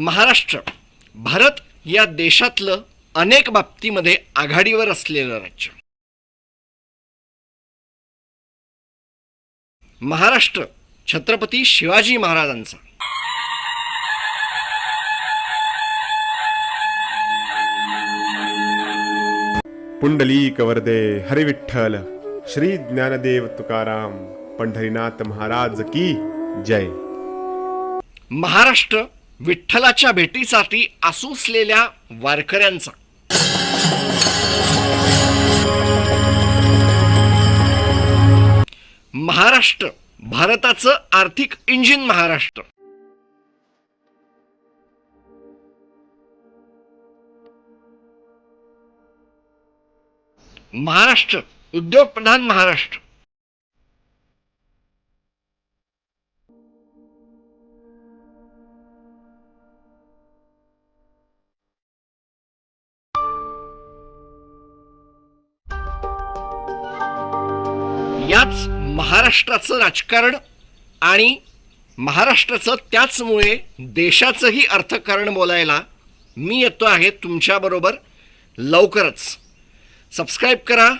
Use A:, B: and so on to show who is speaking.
A: महाराष्ट्र भारत या देशातलं अनेक बाबतीमध्ये आघाडीवर असलेलं राज्य. महाराष्ट्र छत्रपती शिवाजी महाराजांचा.
B: पुंडलीक वरदे हरिविठ्ठल श्री ज्ञानदेव तुकाराम पंढरीनाथ महाराज की जय.
A: महाराष्ट्र विठ्ठलाच्या भेटीसाठी आसूसलेल्या वारकऱ्यांचा. महाराष्ट्र भारताचं आर्थिक इंजिन महाराष्ट्र. महाराष्ट्र उद्योगप्रधान महाराष्ट्र. याच महाराष्ट्राचं राजकारण आणि महाराष्ट्राचं त्याचमुळे देशाचंही अर्थकारण बोलायला मी येतो आहे तुमच्याबरोबर लवकरच. सबस्क्राईब करा